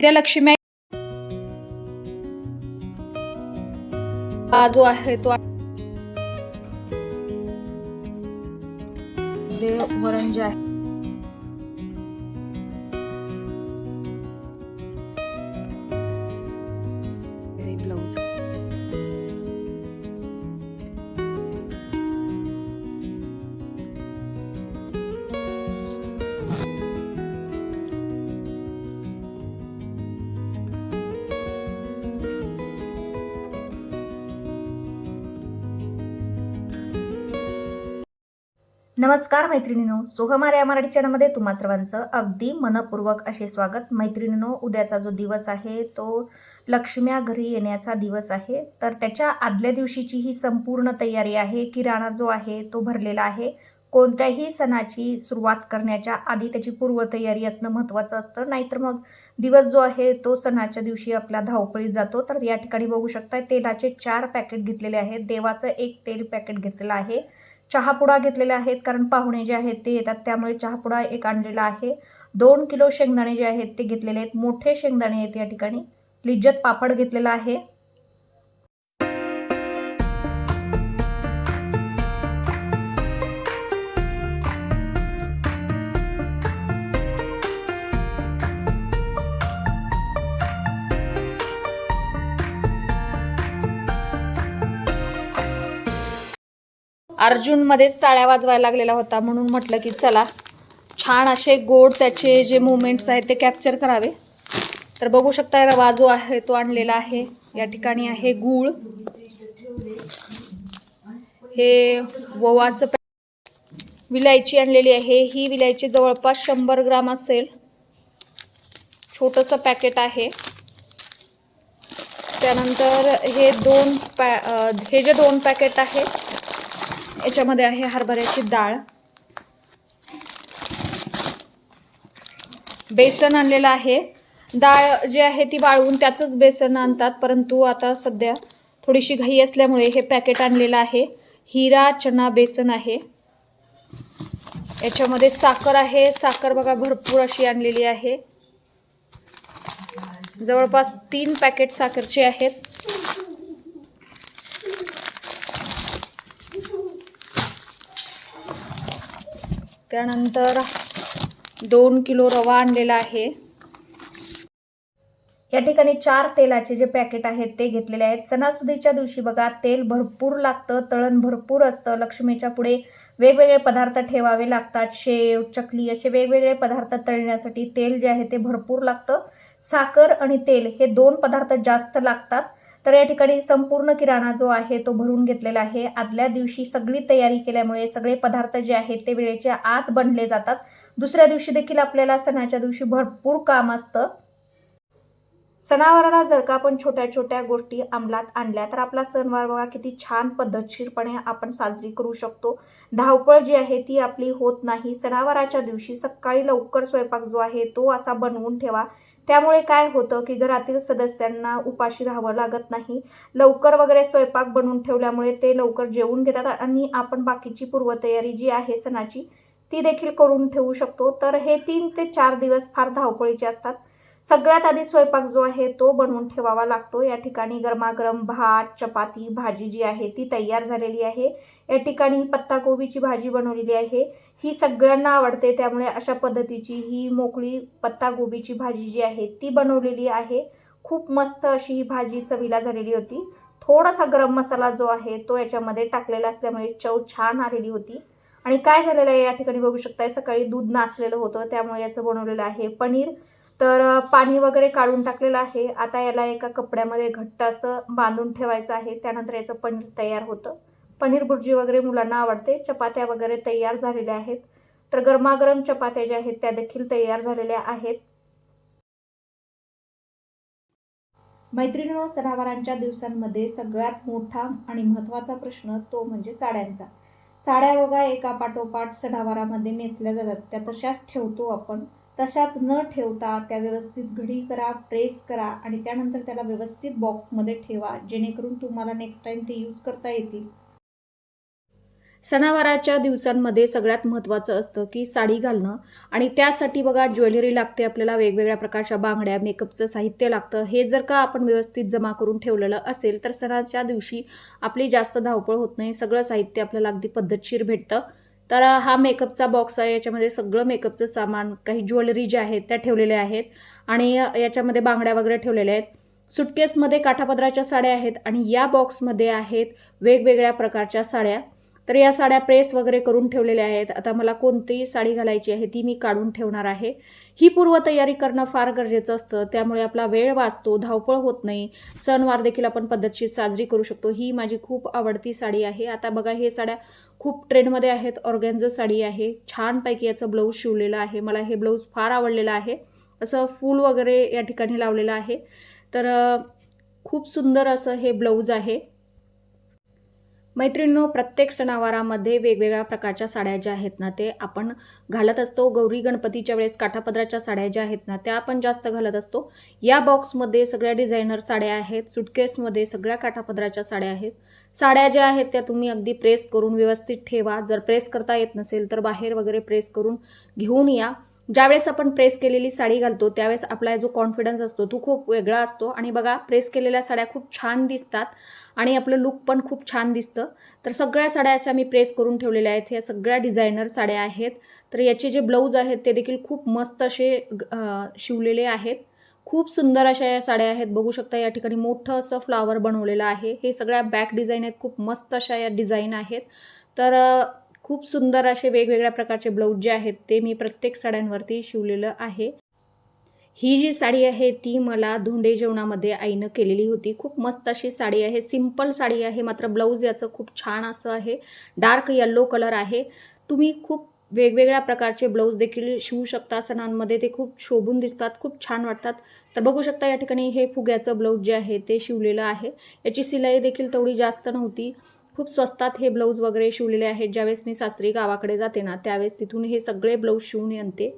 त्या लक्ष्मी जो आहे तो देव वरण जे आहे नमस्कार मैत्रिणीनो. सोहमार या मराठी चॅनलमध्ये तुम्हा सर्वांचं अगदी मनपूर्वक असे स्वागत. मैत्रिणीनो उद्याचा जो दिवस आहे तो लक्ष्म्या घरी येण्याचा दिवस आहे. तर त्याच्या आदल्या दिवशीची ही संपूर्ण तयारी आहे. किराणा जो आहे तो भरलेला आहे. कोणत्याही सणाची सुरुवात करण्याच्या आधी त्याची पूर्वतयारी असणं महत्त्वाचं असतं. नाहीतर मग दिवस जो आहे तो सणाच्या दिवशी आपला धावपळीत जातो. तर या ठिकाणी बघू शकता तेलाचे चार पॅकेट घेतलेले आहेत. देवाचं एक तेल पॅकेट घेतलेलं आहे. चहापुडा घेतलेले आहेत कारण पाहुणे जे आहेत ते येतात त्यामुळे चहापुडा एक आणलेला आहे. दोन किलो शेंगदाणे जे आहेत ते घेतलेले आहेत. मोठे शेंगदाणे आहेत या ठिकाणी. लिज्जत पापड घेतलेला आहे. अर्जुनमध्येच टाळ्या वाजवायला लागलेला होता म्हणून म्हटलं की चला छान असे गोड त्याचे जे मुवमेंट्स आहेत ते कॅप्चर करावे. तर बघू शकता रवा जो आहे तो आणलेला आहे. या ठिकाणी आहे गूळ. हे ओवाचं पॅ विलायची आणलेली आहे. ही विलायची जवळपास शंभर ग्राम असेल. छोटंसं पॅकेट आहे. त्यानंतर हे दोन पॅ हे जे दोन पॅकेट आहेत याच्यामध्ये आहे हरभऱ्याची डाळ. बेसन आणलेलं आहे. डाळ जी आहे ती वाळवून त्याचंच बेसन आणतात परंतु आता सध्या थोडीशी घाई असल्यामुळे हे पॅकेट आणलेलं आहे. हिरा चना बेसन आहे. याच्यामध्ये साखर आहे. साखर बघा भरपूर अशी आणलेली आहे. जवळपास तीन पॅकेट साखरचे आहेत. त्यानंतर दोन किलो रवा आणलेला आहे. या ठिकाणी चार तेलाचे जे पॅकेट आहेत ते घेतलेले आहेत. सणासुदीच्या दिवशी बघा तेल भरपूर लागतं तळण भरपूर असतं. लक्ष्मीच्या पुढे वेगवेगळे पदार्थ ठेवावे लागतात. शेव चकली असे वेगवेगळे पदार्थ तळण्यासाठी तेल जे आहे ते भरपूर लागतं. साखर आणि तेल हे दोन पदार्थ जास्त लागतात. तर या ठिकाणी संपूर्ण किराणा जो आहे तो भरून घेतलेला आहे. आदल्या दिवशी सगळी तयारी केल्यामुळे सगळे पदार्थ जे आहेत ते वेळेच्या आत बनले जातात. दुसऱ्या दिवशी देखील आपल्याला सणाच्या दिवशी भरपूर काम असतं. सणावाराला जर का आपण छोट्या छोट्या गोष्टी अंमलात आणल्या तर आपला सणवार बघा किती छान पद्धतशीरपणे आपण साजरी करू शकतो. धावपळ जी आहे ती आपली होत नाही. सणावाराच्या दिवशी सकाळी लवकर स्वयंपाक जो आहे तो असा बनवून ठेवा. त्यामुळे काय होतं की घरातील सदस्यांना उपाशी राहावं लागत नाही. लवकर वगैरे स्वयंपाक बनवून ठेवल्यामुळे ते लवकर जेवून घेतात आणि आपण बाकीची पूर्वतयारी जी आहे सणाची ती देखील करून ठेवू शकतो. तर हे तीन ते चार दिवस फार धावपळीचे असतात. सगळ्यात आधी स्वयंपाक जो आहे तो बनवून ठेवावा लागतो. या ठिकाणी गरमागरम भात चपाती भाजी जी आहे ती तयार झालेली आहे. या ठिकाणी पत्ताकोबीची भाजी बनवलेली आहे. ही सगळ्यांना आवडते त्यामुळे अशा पद्धतीची ही मोकळी पत्ताकोबीची भाजी जी आहे ती बनवलेली आहे. खूप मस्त अशी ही भाजी चवीला झालेली होती. थोडासा गरम मसाला जो आहे तो याच्यामध्ये टाकलेला असल्यामुळे चव छान आलेली होती. आणि काय झालेलं आहे या ठिकाणी बघू शकताय सकाळी दूध नासलेलं होतं त्यामुळे याचं बनवलेलं आहे पनीर. तर पाणी वगैरे काढून टाकलेलं आहे. आता याला एका कपड्यामध्ये घट्ट असं बांधून ठेवायचं आहे. त्यानंतर याचं पनीर तयार होतं. पनीर भुर्जी वगैरे मुलांना आवडते. चपात्या वगैरे तयार झालेल्या आहेत. तर गरमागरम चपात्या ज्या आहेत त्या देखील तयार झालेल्या आहेत. मैत्रिणींनो सणावारांच्या दिवसांमध्ये सगळ्यात मोठा आणि महत्त्वाचा प्रश्न तो म्हणजे साड्यांचा. साड्या बघा एका पाठोपाठ सणावारामध्ये नेसल्या जातात. त्या तशाच ठेवतो आपण. तशाच न ठेवता त्या व्यवस्थित घडी करा प्रेस करा आणि त्यानंतर त्याला व्यवस्थित बॉक्समध्ये ठेवा जेणेकरून तुम्हाला नेक्स्ट टाईम ते यूज करता येतील. सणावाराच्या दिवसांमध्ये सगळ्यात महत्त्वाचं असतं की साडी घालणं आणि त्यासाठी बघा ज्वेलरी लागते आपल्याला वेगवेगळ्या प्रकारच्या बांगड्या मेकअपचं साहित्य लागतं. हे जर का आपण व्यवस्थित जमा करून ठेवलेलं असेल तर सणाच्या दिवशी आपली जास्त धावपळ होत नाही सगळं साहित्य आपल्याला अगदी पद्धतशीर भेटतं. तर हा मेकअपचा बॉक्स आहे. याच्यामध्ये सगळं मेकअपचं सामान काही ज्वेलरी ज्या आहेत त्या ठेवलेल्या आहेत आणि याच्यामध्ये बांगड्या वगैरे ठेवलेल्या आहेत. सुटकेसमध्ये काठापदराच्या साड्या आहेत आणि या बॉक्समध्ये आहेत वेगवेगळ्या प्रकारच्या साड्या. तर या साड्या प्रेस वगैरे करून ठेवलेल्या आहेत. आता मला कोणती साडी घालायची आहे ती मी काढून ठेवणार आहे. ही पूर्वतयारी करणं फार गरजेचं असतं. त्यामुळे आपला वेळ वाचतो धावपळ होत नाही. सणवार देखील आपण पद्धतशीर साजरी करू शकतो. ही माझी खूप आवडती साडी आहे. आता बघा हे साड्या खूप ट्रेंडमध्ये आहेत. ऑर्गॅन्झो साडी आहे. छानपैकी याचं ब्लाऊज शिवलेलं आहे. मला हे ब्लाऊज फार आवडलेलं आहे. असं फूल वगैरे या ठिकाणी लावलेलं आहे. तर खूप सुंदर असं हे ब्लाऊज आहे. मैत्रिणींनो प्रत्येक सणावारामध्ये वेगवेगळ्या प्रकारच्या साड्या ज्या आहेत ना ते आपण घालत असतो. गौरी गणपतीच्या वेळेस काठापदराच्या साड्या ज्या आहेत ना त्या आपण जास्त घालत असतो. या बॉक्समध्ये सगळ्या डिझायनर साड्या आहेत सुटकेसमध्ये सगळ्या काठापदराच्या साड्या आहेत. साड्या ज्या आहेत त्या तुम्ही अगदी प्रेस करून व्यवस्थित ठेवा. जर प्रेस करता येत नसेल तर बाहेर वगैरे प्रेस करून घेऊन या. ज्यावेळेस आपण प्रेस केलेली साडी घालतो त्यावेळेस आपला जो कॉन्फिडन्स असतो तो खूप वेगळा असतो. आणि बघा प्रेस केलेल्या साड्या खूप छान दिसतात आणि आपलं लुक पण खूप छान दिसतं. तर सगळ्या साड्या अशा मी प्रेस करून ठेवलेल्या आहेत. ह्या सगळ्या डिझायनर साड्या आहेत. तर याचे जे ब्लाऊज आहेत ते देखील खूप मस्त असे शिवलेले आहेत. खूप सुंदर अशा या साड्या आहेत. बघू शकता या ठिकाणी मोठं असं फ्लावर बनवलेलं आहे. हे सगळ्या बॅक डिझाईन आहेत. खूप मस्त अशा या डिझाईन आहेत. तर खूप सुंदर असे वेगवेगळ्या प्रकारचे ब्लाऊज जे आहेत ते मी प्रत्येक साड्यांवरती शिवलेलं आहे. ही जी साडी आहे ती मला धोंडे जेवणामध्ये आईनं केलेली होती. खूप मस्त अशी साडी आहे. सिंपल साडी आहे मात्र ब्लाऊज याचं खूप छान असं आहे. डार्क येल्लो कलर आहे. तुम्ही खूप वेगवेगळ्या प्रकारचे ब्लाऊज देखील शिवू शकता. सणांमध्ये ते खूप शोभून दिसतात खूप छान वाटतात. तर बघू शकता या ठिकाणी हे फुग्याचं ब्लाऊज जे आहे ते शिवलेलं आहे. याची सिलाई देखील तेवढी जास्त नव्हती. खूप स्वस्तात हे ब्लाऊज वगैरे शिवलेले आहेत. ज्यावेळेस मी सासरी गावाकडे जाते ना त्यावेळेस तिथून हे सगळे ब्लाऊज शिवून आणते.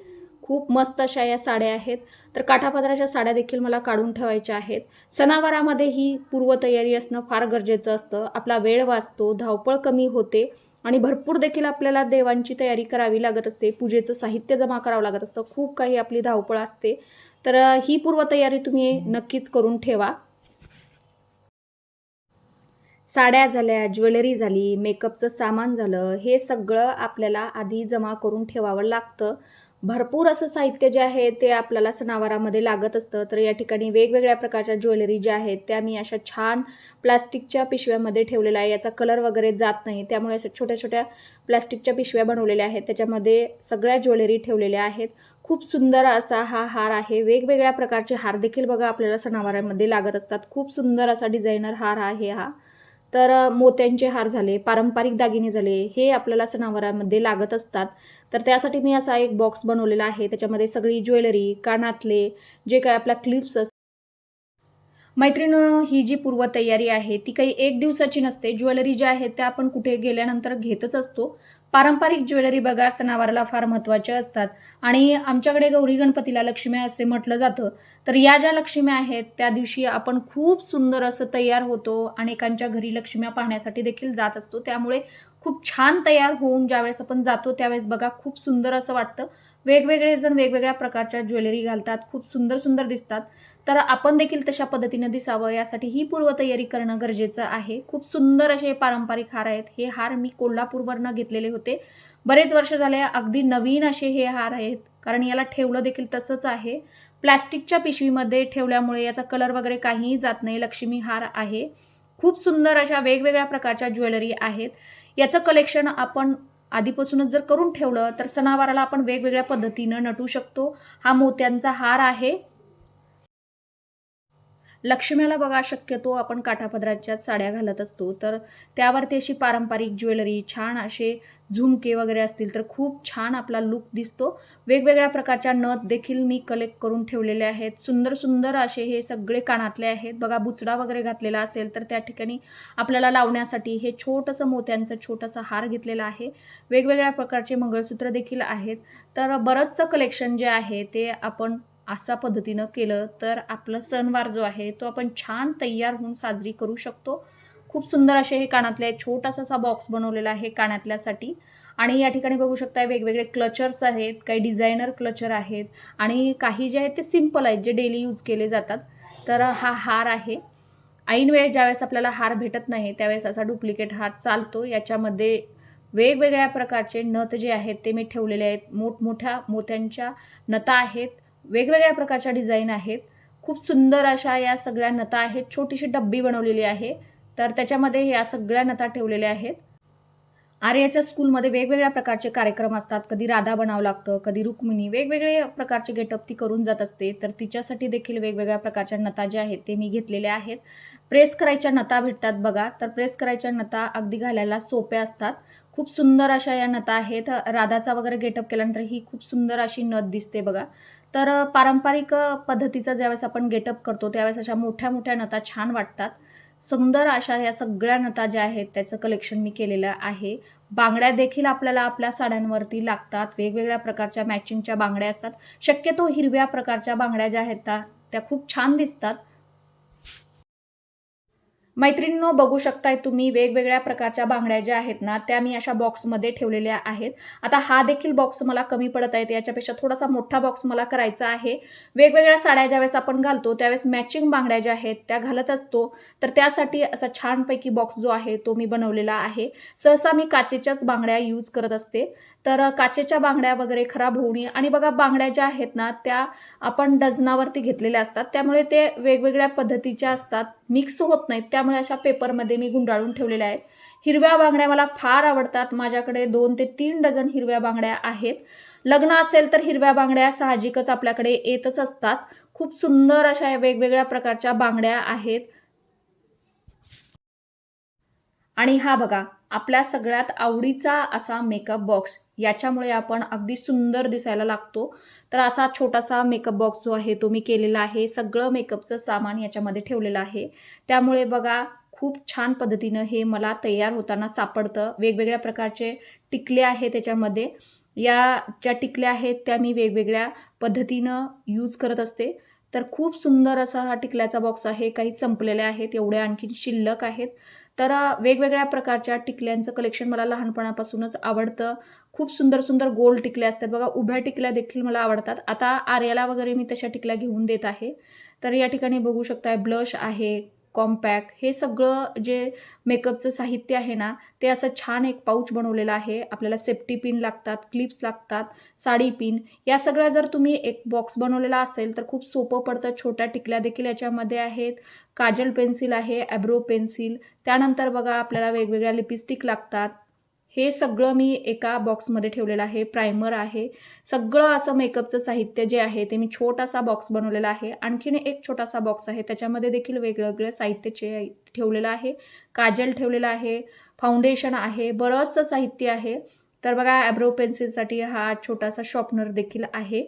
खूप मस्त अशा या साड्या आहेत. तर काठापदराच्या साड्या देखील मला काढून ठेवायच्या आहेत. सणावारामध्ये ही पूर्वतयारी असणं फार गरजेचं असतं. आपला वेळ वाचतो धावपळ कमी होते आणि भरपूर देखील आपल्याला देवांची तयारी करावी लागत असते. पूजेचं साहित्य जमा करावं लागत असतं. खूप काही आपली धावपळ असते. तर ही पूर्वतयारी तुम्ही नक्कीच करून ठेवा. साड्या झाल्या ज्वेलरी झाली मेकअपचं सामान झालं हे सगळं आपल्याला आधी जमा करून ठेवावं लागतं. भरपूर असं साहित्य जे आहे ते आपल्याला सणावारामध्ये लागत असतं. तर या ठिकाणी वेगवेगळ्या प्रकारच्या ज्वेलरी ज्या आहेत त्या मी अशा छान प्लास्टिकच्या पिशव्यामध्ये ठेवलेल्या आहे. याचा कलर वगैरे जात नाही. त्यामुळे अशा छोट्या छोट्या प्लास्टिकच्या पिशव्या बनवलेल्या आहेत. त्याच्यामध्ये सगळ्या ज्वेलरी ठेवलेल्या आहेत. खूप सुंदर असा हा हार आहे. वेगवेगळ्या प्रकारचे हार देखील बघा आपल्याला सणावारामध्ये लागत असतात. खूप सुंदर असा डिझायनर हार आहे हा. तर मोत्यांचे हार झाले पारंपरिक दागिने झाले हे आपल्याला सणावारामध्ये लागत असतात. तर त्यासाठी मी असा एक बॉक्स बनवलेला आहे. त्याच्यामध्ये सगळी ज्वेलरी कानातले जे काय आपल्या क्लिप्स असतात मैत्रिणीनं ही जी पूर्वतयारी आहे ती काही एक दिवसाची नसते. ज्वेलरी ज्या आहेत त्या आपण कुठे गेल्यानंतर घेतच असतो. पारंपरिक ज्वेलरी बघा सणावाराला फार महत्त्वाच्या असतात. आणि आमच्याकडे गौरी गणपतीला लक्ष्मी असे म्हटलं जातं. तर या ज्या लक्ष्म्या आहेत त्या दिवशी आपण खूप सुंदर असं तयार होतो अनेकांच्या घरी लक्ष्म्या पाहण्यासाठी देखील जात असतो. त्यामुळे खूप छान तयार होऊन ज्यावेळेस आपण जातो त्यावेळेस बघा खूप सुंदर असं वाटतं. वेगवेगळे जण वेगवेगळ्या प्रकारच्या ज्वेलरी घालतात खूप सुंदर सुंदर दिसतात. तर आपण देखील तशा पद्धतीनं दिसावं यासाठी ही पूर्वतयारी करणं गरजेचं आहे. खूप सुंदर असे पारंपरिक हार आहेत. हे हार मी कोल्हापूरवरनं घेतलेले होते. बरेच वर्ष झाले अगदी नवीन असे हे हार आहेत कारण याला ठेवलं देखील तसंच आहे. प्लॅस्टिकच्या पिशवीमध्ये ठेवल्यामुळे याचा कलर वगैरे काहीही जात नाही. लक्ष्मी हार आहे. खूप सुंदर अशा वेगवेगळ्या प्रकारच्या ज्वेलरी आहेत. याचं कलेक्शन आपण आधीपासूनच जर करून ठेवलं तर सणावाराला आपण वेगवेगळ्या पद्धतीनं नटू शकतो. हा मोत्यांचा हार आहे. लक्ष्म्याला बघा शक्यतो आपण काठापदराच्या साड्या घालत असतो तर त्यावरती अशी पारंपरिक ज्वेलरी छान असे झुमके वगैरे असतील तर खूप छान आपला लुक दिसतो. वेगवेगळ्या प्रकारच्या नथ देखील मी कलेक्ट करून ठेवलेले आहेत. सुंदर सुंदर असे हे सगळे कानातले आहेत. बघा बुचडा वगैरे घातलेला असेल तर त्या ठिकाणी आपल्याला लावण्यासाठी हे छोटंसं मोत्यांचं छोटंसं हार घेतलेलं आहे. वेगवेगळ्या प्रकारचे मंगळसूत्र देखील आहेत. तर बरंचसं कलेक्शन जे आहे ते आपण अशा पद्धतीनं केलं तर आपलं सणवार जो आहे तो आपण छान तयार होऊन साजरी करू शकतो. खूप सुंदर असे हे कानातले आहेत छोटासा असा बॉक्स बनवलेला आहे कानातल्यासाठी. आणि या ठिकाणी बघू शकता वेगवेगळे क्लचर्स आहेत काही डिझायनर क्लचर आहेत आणि काही जे आहेत ते सिंपल आहेत जे डेली यूज केले जातात. तर हा हार आहे. ऐन वेळेस ज्यावेळेस आपल्याला हार भेटत नाही त्यावेळेस असा डुप्लिकेट हार चालतो. याच्यामध्ये वेगवेगळ्या प्रकारचे नथ जे आहेत ते मी ठेवलेले आहेत. मोठमोठ्या मोत्यांच्या नता आहेत. वेगवेगळ्या प्रकारच्या डिझाईन आहेत. खूप सुंदर अशा या सगळ्या नता आहेत. छोटीशी डब्बी बनवलेली आहे. तर त्याच्यामध्ये या सगळ्या नता ठेवलेल्या आहेत. आर्याच्या स्कूलमध्ये वेगवेगळ्या प्रकारचे कार्यक्रम असतात. कधी राधा बनावं लागतं कधी रुक्मिणी. वेगवेगळे प्रकारचे गेटअप ती करून जात असते. तर तिच्यासाठी देखील वेगवेगळ्या प्रकारच्या नता ज्या आहेत ते मी घेतलेल्या आहेत. प्रेस करायच्या नता भेटतात बघा. तर प्रेस करायच्या नता अगदी घालायला सोप्या असतात. खूप सुंदर अशा या नता आहेत. राधाचा वगैरे गेटअप केल्यानंतर ही खूप सुंदर अशी नथ दिसते बघा. तर पारंपरिक पद्धतीचा ज्यावेळेस आपण गेटअप करतो त्यावेळेस अशा मोठ्या मोठ्या नता छान वाटतात. सुंदर अशा या सगळ्या नता ज्या आहेत त्याचं कलेक्शन मी केलेलं आहे. बांगड्या देखील आपल्याला आपल्या साड्यांवरती लागतात. वेगवेगळ्या प्रकारच्या मॅचिंगच्या बांगड्या असतात. शक्यतो हिरव्या प्रकारच्या बांगड्या ज्या आहेत त्या त्या खूप छान दिसतात. मैत्रिणींनो बघू शकताय तुम्ही वेगवेगळ्या प्रकारच्या बांगड्या ज्या आहेत ना त्या मी अशा बॉक्समध्ये ठेवलेल्या आहेत. आता हा देखील बॉक्स मला कमी पडत आहेत याच्यापेक्षा थोडासा मोठा बॉक्स मला करायचा आहे. वेगवेगळ्या साड्या ज्यावेळेस आपण घालतो त्यावेळेस मॅचिंग बांगड्या ज्या आहेत त्या घालत असतो. तर त्यासाठी असा छानपैकी बॉक्स जो आहे तो मी बनवलेला आहे. सहसा मी काचेच्याच बांगड्या यूज करत असते. तर काचेच्या बांगड्या वगैरे खराब होऊ नये. आणि बघा बांगड्या ज्या आहेत ना त्या आपण डझनावरती घेतलेल्या असतात. त्यामुळे ते वेगवेगळ्या पद्धतीच्या असतात. मिक्स होत नाहीत. त्या त्यामुळे अशा पेपरमध्ये मी गुंडाळून ठेवलेल्या आहेत. हिरव्या बांगड्या मला फार आवडतात. माझ्याकडे दोन ते तीन डझन हिरव्या बांगड्या आहेत. लग्न असेल तर हिरव्या बांगड्या साहजिकच आपल्याकडे येतच असतात. खूप सुंदर अशा वेगवेगळ्या प्रकारच्या बांगड्या आहेत. आणि हा बघा आपल्या सगळ्यात आवडीचा असा मेकअप बॉक्स याच्यामुळे आपण अगदी सुंदर दिसायला लागतो. तर असा छोटासा मेकअप बॉक्स जो आहे तो मी केलेला आहे. सगळं मेकअपचं सामान याच्यामध्ये ठेवलेलं आहे. त्यामुळे बघा खूप छान पद्धतीनं हे मला तयार होताना सापडतं. वेगवेगळ्या प्रकारचे टिकले आहे त्याच्यामध्ये. या ज्या टिकल्या आहेत त्या मी वेगवेगळ्या पद्धतीनं यूज करत असते. तर खूप सुंदर असा हा टिकल्याचा बॉक्स आहे. काही संपलेले आहेत एवढे आणखी शिल्लक आहेत. तर वेगवेगळ्या प्रकारच्या टिकल्यांचं कलेक्शन मला लहानपणापासूनच आवडतं. खूप सुंदर सुंदर गोल टिकल्या असतात. बघा उभ्या टिकल्या देखील मला आवडतात. आता आर्याला वगैरे मी तशा टिकल्या घेऊन देत आहे. तर या ठिकाणी बघू शकताय ब्लश आहे कॉम्पॅक्ट हे सगळं जे मेकअपचं साहित्य आहे ना ते असं छान एक पाऊच बनवलेलं आहे. आपल्याला सेफ्टी पिन लागतात क्लिप्स लागतात साडी पिन या सगळ्या जर तुम्ही एक बॉक्स बनवलेला असेल तर खूप सोपं पडतं. छोट्या टिकल्या देखील याच्यामध्ये आहेत. काजल पेन्सिल आहे ॲब्रो पेन्सिल त्यानंतर बघा आपल्याला वेगवेगळ्या लिपस्टिक लागतात. हे सगळं मी एका बॉक्समध्ये ठेवलेलं आहे. प्रायमर आहे. सगळं असं मेकअपचं साहित्य जे आहे ते मी छोटासा बॉक्स बनवलेला आहे. आणखीन एक छोटासा बॉक्स आहे. त्याच्यामध्ये देखील वेगवेगळं साहित्य ठेवलेलं आहे. काजल ठेवलेलं आहे. फाउंडेशन आहे. बरंचसं साहित्य आहे. तर बघा ॲब्रो पेन्सिलसाठी हा छोटासा शॉपनर देखील आहे.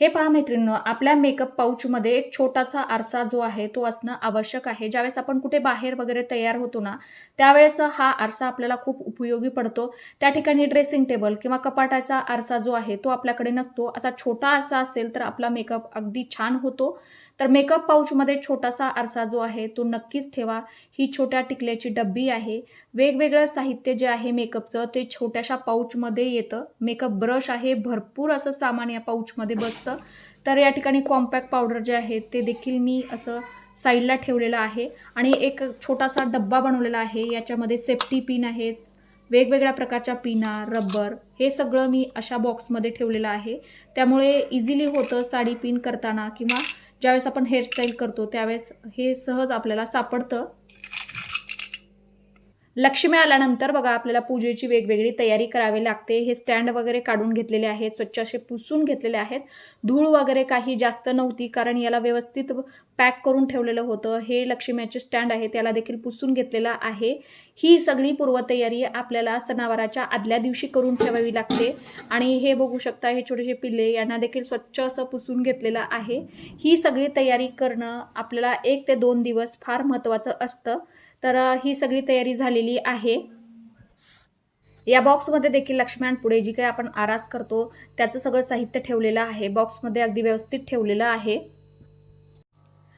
हे पहा मैत्रिणींनो आपल्या मेकअप पाऊचमध्ये एक छोटासा आरसा जो आहे तो असणं आवश्यक आहे. ज्यावेळेस आपण कुठे बाहेर वगैरे तयार होतो ना त्यावेळेस हा आरसा आपल्याला खूप उपयोगी पडतो. त्या ठिकाणी ड्रेसिंग टेबल किंवा कपाटाचा आरसा जो आहे तो आपल्याकडे नसतो. असा छोटा आरसा असेल तर आपला मेकअप अगदी छान होतो. तर मेकअप पाऊचमध्ये छोटासा आरसा जो आहे तो नक्कीच ठेवा. ही छोट्या टिकल्याची डब्बी आहे. वेगवेगळं साहित्य जे आहे मेकअपचं ते छोट्याशा पाऊचमध्ये येतं. मेकअप ब्रश आहे भरपूर असं सामान या पाऊचमध्ये बसतं. तर या ठिकाणी कॉम्पॅक्ट पावडर जे आहे ते देखील मी असं साईडला ठेवलेलं आहे. आणि एक छोटासा डब्बा बनवलेला आहे याच्यामध्ये सेफ्टी पिन आहेत वेगवेगळ्या प्रकारच्या पिना रबर हे सगळं मी अशा बॉक्समध्ये ठेवलेलं आहे. त्यामुळे इझिली होतं साडी पिन करताना किंवा ज्यावेळेस आपण हेअरस्टाईल करतो त्यावेळेस हे सहज आपल्याला सापडतं. लक्ष्मी आल्यानंतर बघा आपल्याला पूजेची वेगवेगळी तयारी करावी लागते. हे स्टँड वगैरे काढून घेतलेले आहेत स्वच्छ असे पुसून घेतलेले आहेत. धूळ वगैरे काही जास्त नव्हती कारण याला व्यवस्थित पॅक करून ठेवलेलं होतं. हे लक्ष्मीचे स्टँड आहे त्याला देखील पुसून घेतलेलं आहे. ही सगळी पूर्वतयारी आपल्याला सणावाराच्या आदल्या दिवशी करून ठेवावी लागते. आणि हे बघू शकता हे छोटेसे पिल्ले यांना देखील स्वच्छ असं पुसून घेतलेलं आहे. ही सगळी तयारी करणं आपल्याला एक ते दोन दिवस फार महत्त्वाचं असतं. तर ही सगळी तयारी झालेली आहे. या बॉक्समध्ये देखील लक्ष्म्यान पुढे जी काही आपण आरास करतो त्याचं सगळं साहित्य ठेवलेलं आहे. बॉक्समध्ये अगदी व्यवस्थित ठेवलेलं आहे.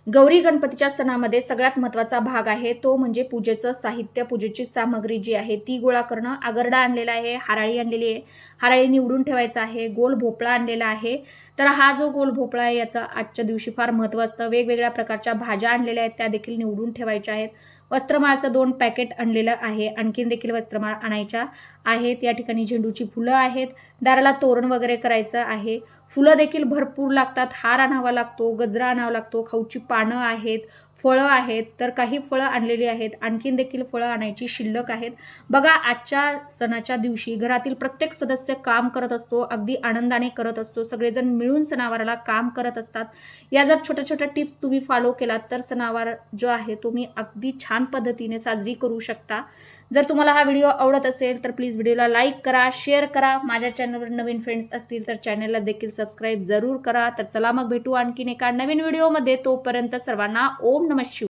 गौरी गणपतीच्या सणामध्ये सगळ्यात महत्त्वाचा भाग आहे तो म्हणजे पूजेचं साहित्य पूजेची सामग्री जी आहे ती गोळा करणं. आगरडा आणलेला आहे हाराळी आणलेली आहे. हाराळी निवडून ठेवायचा आहे गोल भोपळा आणलेला आहे. तर हा जो गोल भोपळा आहे याचं आजच्या दिवशी फार महत्त्व असतं. वेगवेगळ्या प्रकारच्या भाज्या आणलेल्या आहेत त्या देखील निवडून ठेवायच्या आहेत. वस्त्रमाळचं दोन पॅकेट आणलेलं आहे. आणखीन देखील वस्त्रमाळ आणायच्या आहेत. या ठिकाणी झेंडूची फुलं आहेत. दाराला तोरण वगैरे करायचं आहे. फुलं देखील भरपूर लागतात. हार आणावा लागतो. गजरा आणावा लागतो. खाऊची पानं आहेत. फळं आहेत तर काही फळं आणलेली आहेत. आणखीन देखील फळं आणायची शिल्लक आहेत. बघा आजच्या सणाच्या दिवशी घरातील प्रत्येक सदस्य काम करत असतो अगदी आनंदाने करत असतो. सगळेजण मिळून सणावाराला काम करत असतात. या जर छोट्या छोट्या टिप्स तुम्ही फॉलो केलात तर सणावार जो आहे तो मी अगदी छान पद्धतीने साजरी करू शकता. जर तुम्हाला हा व्हिडिओ आवडत असेल तर प्लीज व्हिडिओला लाईक करा शेअर करा. माझ्या चॅनलवर नवीन फ्रेंड्स असतील तर चॅनलला देखील सबस्क्राईब जरूर करा. तर चला मग भेटू आणखीन एका नवीन व्हिडिओमध्ये तोपर्यंत सर्वांना ओम नमः शिव